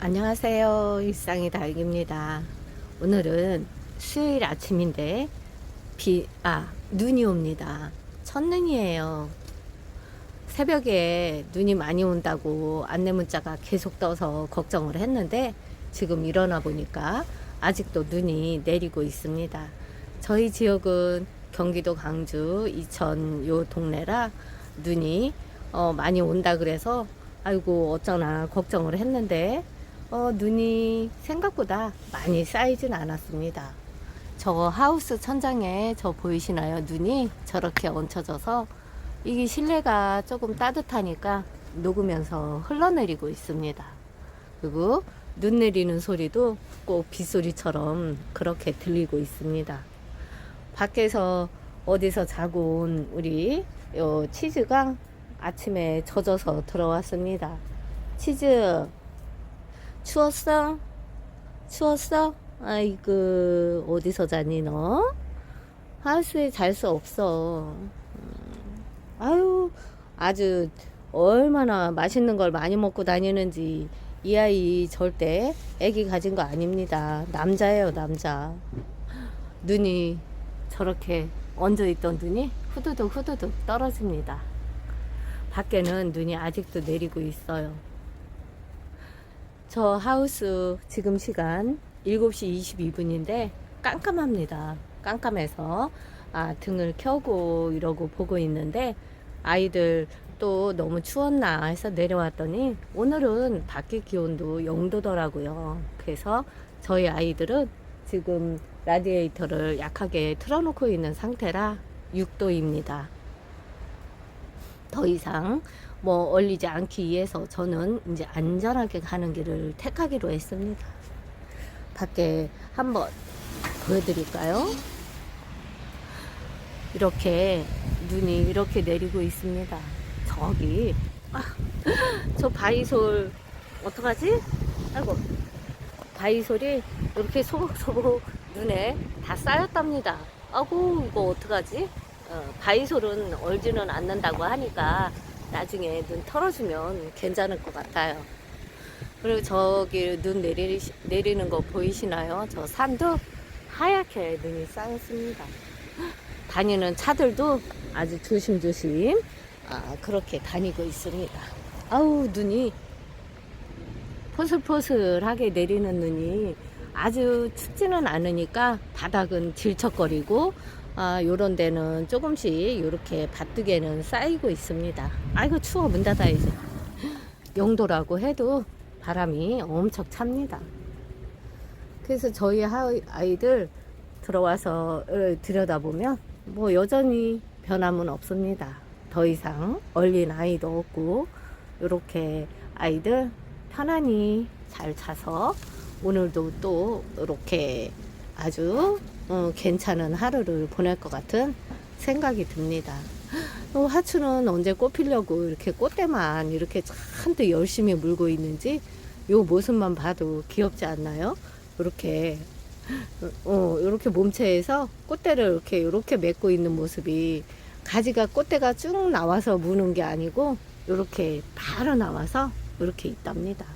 안녕하세요. 일상의 달기입니다. 오늘은 수요일 아침인데 비, 아, 눈이 옵니다. 첫눈이에요. 새벽에 눈이 많이 온다고 안내 문자가 계속 떠서 걱정을 했는데 지금 일어나 보니까 아직도 눈이 내리고 있습니다. 저희 지역은 경기도 강주 이천 요 동네라 눈이 어, 많이 온다 그래서 아이고 어쩌나 걱정을 했는데 어, 눈이 생각보다 많이 쌓이진 않았습니다. 저 하우스 천장에 저 보이시나요? 눈이 저렇게 얹혀져서 이게 실내가 조금 따뜻하니까 녹으면서 흘러내리고 있습니다. 그리고 눈 내리는 소리도 꼭 빗소리처럼 그렇게 들리고 있습니다. 밖에서 어디서 자고 온 우리 요 치즈가 아침에 젖어서 들어왔습니다. 치즈 추웠어? 추웠어? 아이고 어디서 자니 너? 하우스에 잘 수 없어. 음, 아유 아주 얼마나 맛있는 걸 많이 먹고 다니는지 이 아이 절대 애기 가진 거 아닙니다. 남자예요 남자. 눈이 저렇게 얹어 있던 눈이 후두둑 후두둑 떨어집니다. 밖에는 눈이 아직도 내리고 있어요. 저 하우스 지금 시간 7시 22분인데 깜깜합니다. 깜깜해서 아, 등을 켜고 이러고 보고 있는데 아이들 또 너무 추웠나 해서 내려왔더니 오늘은 밖에 기온도 0도더라고요. 그래서 저희 아이들은 지금 라디에이터를 약하게 틀어놓고 있는 상태라 6도입니다. 더 이상 뭐 얼리지 않기 위해서 저는 이제 안전하게 가는 길을 택하기로 했습니다. 밖에 한번 보여드릴까요? 이렇게 눈이 이렇게 내리고 있습니다. 저기 아, 저 바이솔 어떡하지? 아이고 바이솔이 이렇게 소복소복 눈에 다 쌓였답니다. 아고 이거 어떡하지? 어, 바이솔은 얼지는 않는다고 하니까 나중에 눈 털어주면 괜찮을 것 같아요. 그리고 저기 눈 내리, 내리는 거 보이시나요? 저 산도 하얗게 눈이 쌓였습니다. 다니는 차들도 아주 조심조심 아, 그렇게 다니고 있습니다. 아우 눈이 포슬포슬하게 내리는 눈이 아주 춥지는 않으니까 바닥은 질척거리고 아, 요런 데는 조금씩 이렇게 밭두개는 쌓이고 있습니다. 아이고 추워 문 닫아야지. 영도라고 해도 바람이 엄청 찹니다. 그래서 저희 하- 아이들 들어와서 어, 들여다보면 뭐 여전히 변함은 없습니다. 더 이상 얼린 아이도 없고 이렇게 아이들 편안히 잘 차서 오늘도 또 이렇게 아주 어, 괜찮은 하루를 보낼 것 같은 생각이 듭니다. 어, 하추는 언제 꽃피려고 이렇게 꽃대만 이렇게 잔뜩 열심히 물고 있는지 요 모습만 봐도 귀엽지 않나요? 이렇게 어, 이렇게 몸체에서 꽃대를 이렇게 이렇게 맺고 있는 모습이 가지가 꽃대가 쭉 나와서 무는 게 아니고 이렇게 바로 나와서 이렇게 있답니다.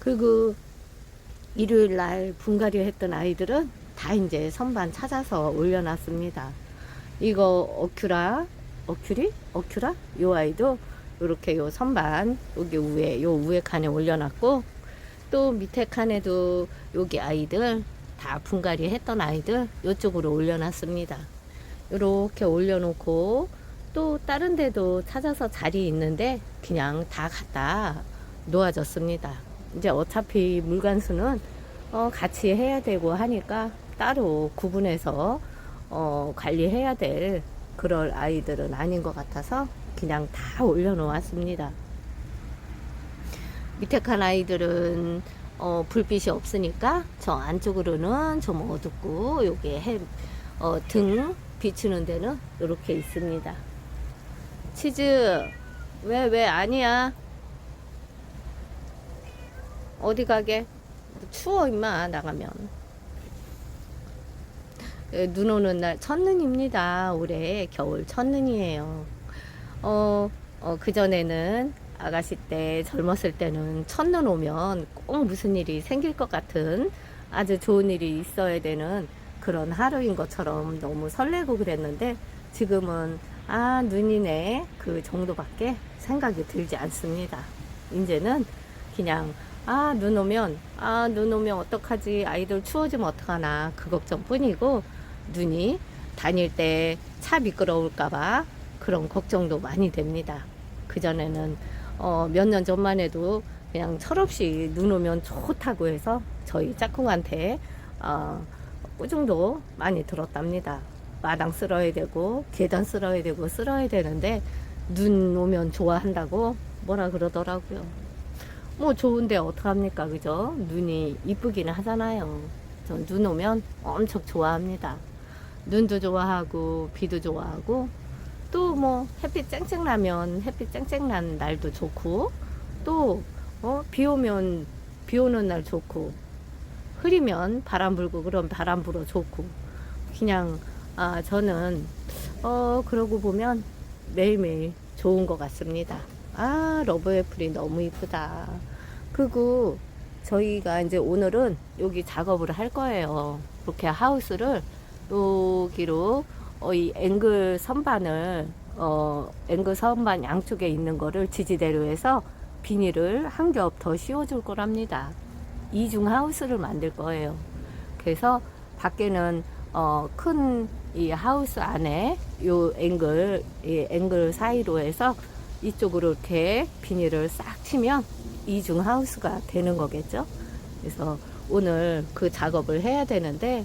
그리고 일요일 날 분갈이 했던 아이들은 다 이제 선반 찾아서 올려놨습니다. 이거 어큐라, 어큐리? 어큐라? 요 아이도 이렇게 요 선반 여기 위에 요 위에 칸에 올려놨고 또 밑에 칸에도 여기 아이들 다 분갈이 했던 아이들 이쪽으로 올려놨습니다. 이렇게 올려놓고 또 다른 데도 찾아서 자리 있는데 그냥 다 갖다 놓아졌습니다. 이제 어차피 물관수는 어, 같이 해야 되고 하니까 따로 구분해서 어, 관리해야 될 그럴 아이들은 아닌 것 같아서 그냥 다 올려놓았습니다. 밑에 칸 아이들은 어, 불빛이 없으니까 저 안쪽으로는 좀 어둡고 여기 해, 어, 등 비추는 데는 이렇게 있습니다. 치즈 왜 왜 아니야? 어디 가게? 추워 임마 나가면. 예, 눈 오는 날 첫눈입니다. 올해 겨울 첫눈이에요. 어, 어, 그전에는 아가씨 때 젊었을 때는 첫눈 오면 꼭 무슨 일이 생길 것 같은 아주 좋은 일이 있어야 되는 그런 하루인 것처럼 너무 설레고 그랬는데 지금은 아 눈이네 그 정도밖에 생각이 들지 않습니다. 이제는 그냥 아 눈 오면 아 눈 오면 어떡하지 아이들 추워지면 어떡하나 그 걱정뿐이고 눈이 다닐 때 차 미끄러울까봐 그런 걱정도 많이 됩니다. 그 전에는 어, 몇 년 전만 해도 그냥 철없이 눈 오면 좋다고 해서 저희 짝꿍한테 어, 꾸중도 많이 들었답니다. 마당 쓸어야 되고 계단 쓸어야 되고 쓸어야 되는데 눈 오면 좋아한다고 뭐라 그러더라고요. 뭐 좋은데 어떡합니까 그죠? 눈이 이쁘기는 하잖아요. 전 눈 오면 엄청 좋아합니다. 눈도 좋아하고 비도 좋아하고 또 뭐 햇빛 쨍쨍 나면 햇빛 쨍쨍 난 날도 좋고 또 어, 비 오면 비 오는 날 좋고 흐리면 바람 불고 그럼 바람 불어 좋고 그냥 아 저는 어 그러고 보면 매일매일 좋은 것 같습니다. 아 러브 애플이 너무 이쁘다. 그리고 저희가 이제 오늘은 여기 작업을 할 거예요. 이렇게 하우스를 여기로 어, 이 앵글 선반을 어, 앵글 선반 양쪽에 있는 거를 지지대로 해서 비닐을 한 겹 더 씌워줄 거랍니다. 이중 하우스를 만들 거예요. 그래서 밖에는 어, 큰 이 하우스 안에 요 앵글 이 앵글 사이로 해서 이쪽으로 이렇게 비닐을 싹 치면 이중 하우스가 되는 거겠죠. 그래서 오늘 그 작업을 해야 되는데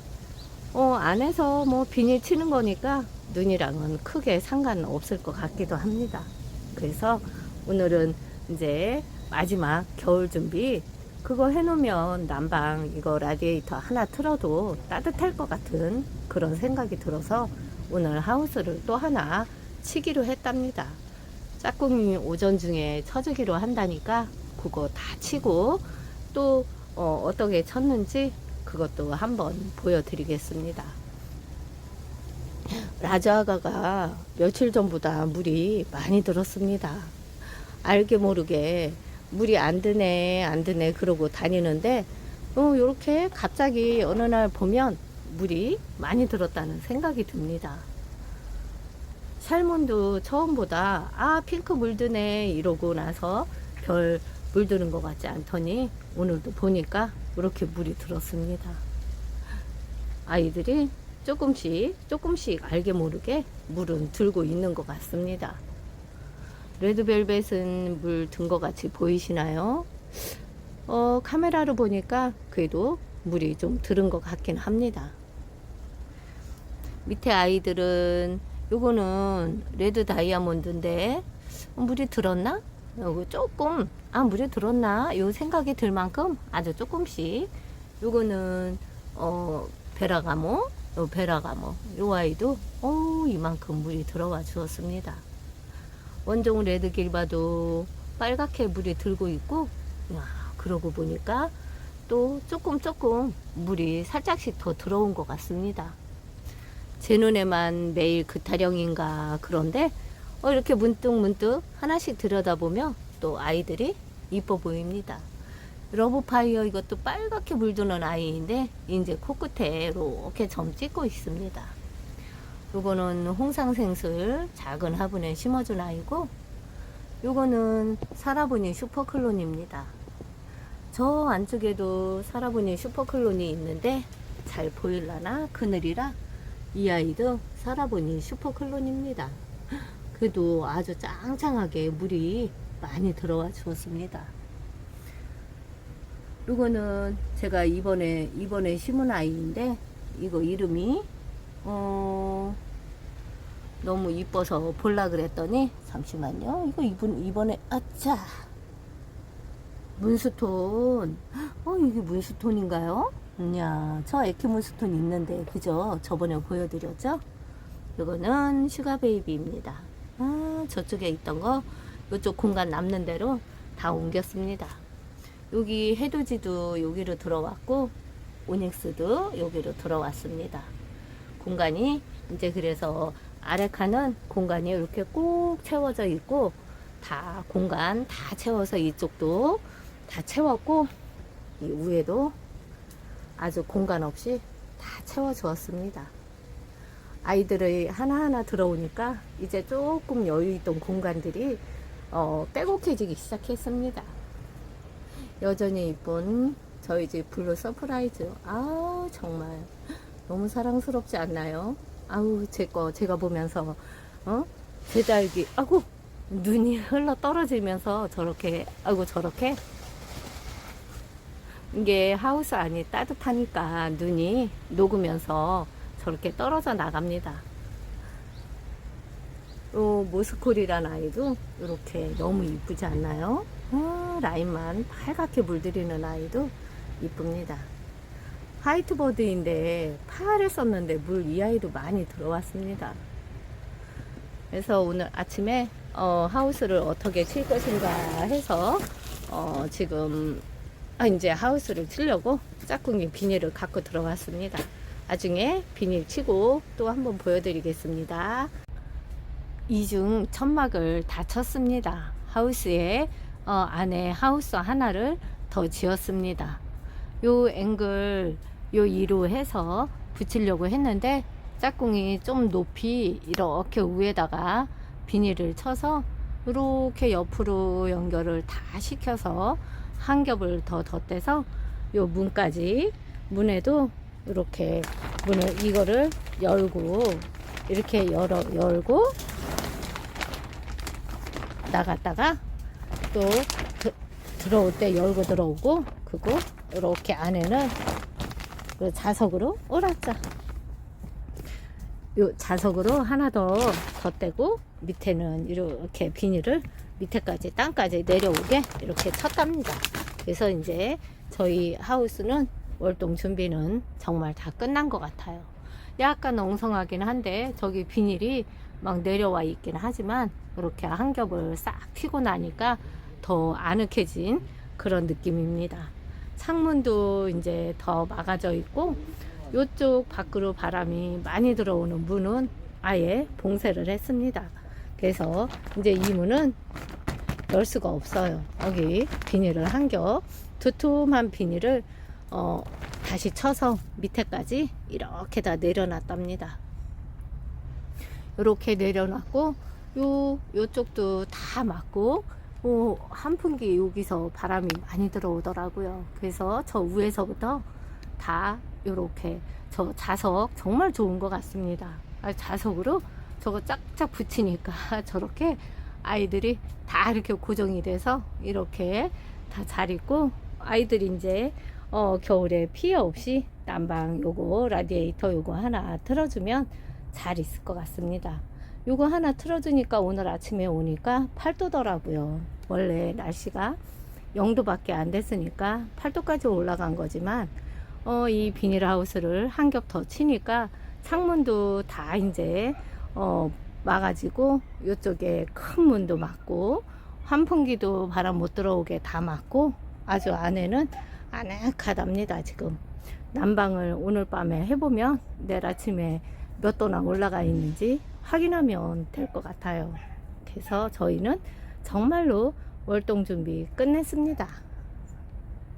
어, 안에서 뭐 비닐 치는 거니까 눈이랑은 크게 상관 없을 것 같기도 합니다. 그래서 오늘은 이제 마지막 겨울 준비 그거 해놓으면 난방 이거 라디에이터 하나 틀어도 따뜻할 것 같은 그런 생각이 들어서 오늘 하우스를 또 하나 치기로 했답니다. 짝꿍이 오전 중에 쳐주기로 한다니까 그거 다 치고 또 어, 어떻게 쳤는지 그것도 한번 보여드리겠습니다. 라자아가가 며칠 전보다 물이 많이 들었습니다. 알게 모르게 물이 안 드네, 안 드네, 그러고 다니는데, 어, 요렇게 갑자기 어느 날 보면 물이 많이 들었다는 생각이 듭니다. 살몬도 처음보다, 아, 핑크 물드네, 이러고 나서 별 물드는 것 같지 않더니, 오늘도 보니까 이렇게 물이 들었습니다. 아이들이 조금씩, 조금씩 알게 모르게 물은 들고 있는 것 같습니다. 레드벨벳은 물 든 것 같이 보이시나요? 어, 카메라로 보니까 그래도 물이 좀 들은 것 같긴 합니다. 밑에 아이들은 요거는 레드 다이아몬드인데 어, 물이 들었나? 요거 조금 아 물이 들었나? 요 생각이 들 만큼 아주 조금씩 요거는 어 베라가모 요 베라가모 요 아이도 어 이만큼 물이 들어와 주었습니다. 원종 레드 길바도 빨갛게 물이 들고 있고 야, 그러고 보니까 또 조금 조금 물이 살짝씩 더 들어온 것 같습니다. 제 눈에만 매일 그 타령인가 그런데 어, 이렇게 문득 문득 하나씩 들여다보면 또 아이들이 이뻐 보입니다. 러브파이어 이것도 빨갛게 물드는 아이인데 이제 코끝에 이렇게 점 찍고 있습니다. 요거는 홍상생술 작은 화분에 심어준 아이고 요거는 사라보니 슈퍼클론입니다. 저 안쪽에도 사라보니 슈퍼클론이 있는데 잘 보일라나 그늘이라 이 아이도 사라보니 슈퍼클론입니다. 그래도 아주 짱짱하게 물이 많이 들어와 주었습니다. 요거는 제가 이번에 이번에 심은 아이인데 이거 이름이 어 너무 이뻐서 볼라 그랬더니 잠시만요. 이거 이번 이번에 아차 문스톤. 어 이게 문스톤인가요? 야, 저 에키 문스톤 있는데 그죠? 저번에 보여드렸죠? 이거는 슈가 베이비입니다. 아, 저쪽에 있던 거 이쪽 공간 남는 대로 다 옮겼습니다. 여기 해돋이도 여기로 들어왔고 오닉스도 여기로 들어왔습니다. 공간이 이제 그래서 아래 칸은 공간이 이렇게 꼭 채워져 있고 다 공간 다 채워서 이쪽도 다 채웠고 이 위에도 아주 공간 없이 다 채워 주었습니다. 아이들이 하나하나 들어오니까 이제 조금 여유 있던 공간들이 어, 빼곡해지기 시작했습니다. 여전히 이쁜 저희 집 블루 서프라이즈. 아 정말 너무 사랑스럽지 않나요? 아우 제 거 제가 보면서 어? 제 딸기 아고 눈이 흘러 떨어지면서 저렇게 아고 저렇게 이게 하우스 안이 따뜻하니까 눈이 녹으면서 저렇게 떨어져 나갑니다. 요 모스콜이란 아이도 이렇게 너무 이쁘지 않나요? 아, 라인만 빨갛게 물들이는 아이도 이쁩니다. 화이트버드인데 파를 썼는데 물 이 아이도 많이 들어왔습니다. 그래서 오늘 아침에 어, 하우스를 어떻게 칠 것인가 해서 어, 지금 아, 이제 하우스를 치려고 짝꿍이 비닐을 갖고 들어왔습니다. 나중에 비닐 치고 또 한번 보여드리겠습니다. 이중 천막을 다 쳤습니다. 하우스에 어, 안에 하우스 하나를 더 지었습니다. 요 앵글 요 위로 해서 붙이려고 했는데 짝꿍이 좀 높이 이렇게 위에다가 비닐을 쳐서 이렇게 옆으로 연결을 다 시켜서 한 겹을 더 덧대서 요 문까지 문에도 이렇게 문을 이거를 열고 이렇게 열어 열고 나갔다가 또 드, 들어올 때 열고 들어오고 그리고 이렇게 안에는 그 자석으로 오락자. 요 자석으로 하나 더 덧대고 밑에는 이렇게 비닐을 밑에까지 땅까지 내려오게 이렇게 쳤답니다. 그래서 이제 저희 하우스는 월동 준비는 정말 다 끝난 것 같아요. 약간 엉성하긴 한데 저기 비닐이 막 내려와 있긴 하지만 이렇게 한 겹을 싹 튀고 나니까 더 아늑해진 그런 느낌입니다. 창문도 이제 더 막아져 있고 이쪽 밖으로 바람이 많이 들어오는 문은 아예 봉쇄를 했습니다. 그래서 이제 이 문은 열 수가 없어요. 여기 비닐을 한 겹, 두툼한 비닐을 어, 다시 쳐서 밑에까지 이렇게 다 내려놨답니다. 이렇게 내려놨고 요 요쪽도 다 막고 어, 한풍기 여기서 바람이 많이 들어오더라고요. 그래서 저 위에서부터 다 이렇게 저 자석 정말 좋은 것 같습니다. 아, 자석으로 저거 짝짝 붙이니까 저렇게 아이들이 다 이렇게 고정이 돼서 이렇게 다 잘 있고 아이들이 이제 어, 겨울에 피해 없이 난방 요거 라디에이터 요거 하나 틀어주면 잘 있을 것 같습니다. 요거 하나 틀어주니까 오늘 아침에 오니까 8도더라고요. 원래 날씨가 0도밖에 안 됐으니까 8도까지 올라간 거지만 어, 이 비닐하우스를 한 겹 더 치니까 창문도 다 이제 어, 막아지고 이쪽에 큰 문도 막고 환풍기도 바람 못 들어오게 다 막고 아주 안에는 아늑하답니다 지금. 난방을 오늘 밤에 해보면 내일 아침에 몇 도나 올라가 있는지 확인하면 될 것 같아요. 그래서 저희는 정말로 월동 준비 끝냈습니다.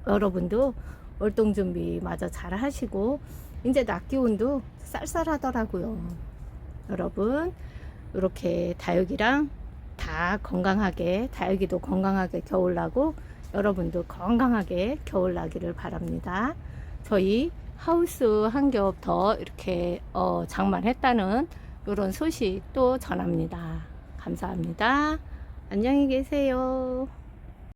여러분도 월동 준비 마저 잘 하시고 이제 낮 기온도 쌀쌀하더라고요 여러분 이렇게 다육이랑 다 건강하게 다육이도 건강하게 겨울 나고 여러분도 건강하게 겨울 나기를 바랍니다. 저희 하우스 한 겹 더 이렇게 어, 장만했다는 이런 소식 또 전합니다. 감사합니다. 안녕히 계세요.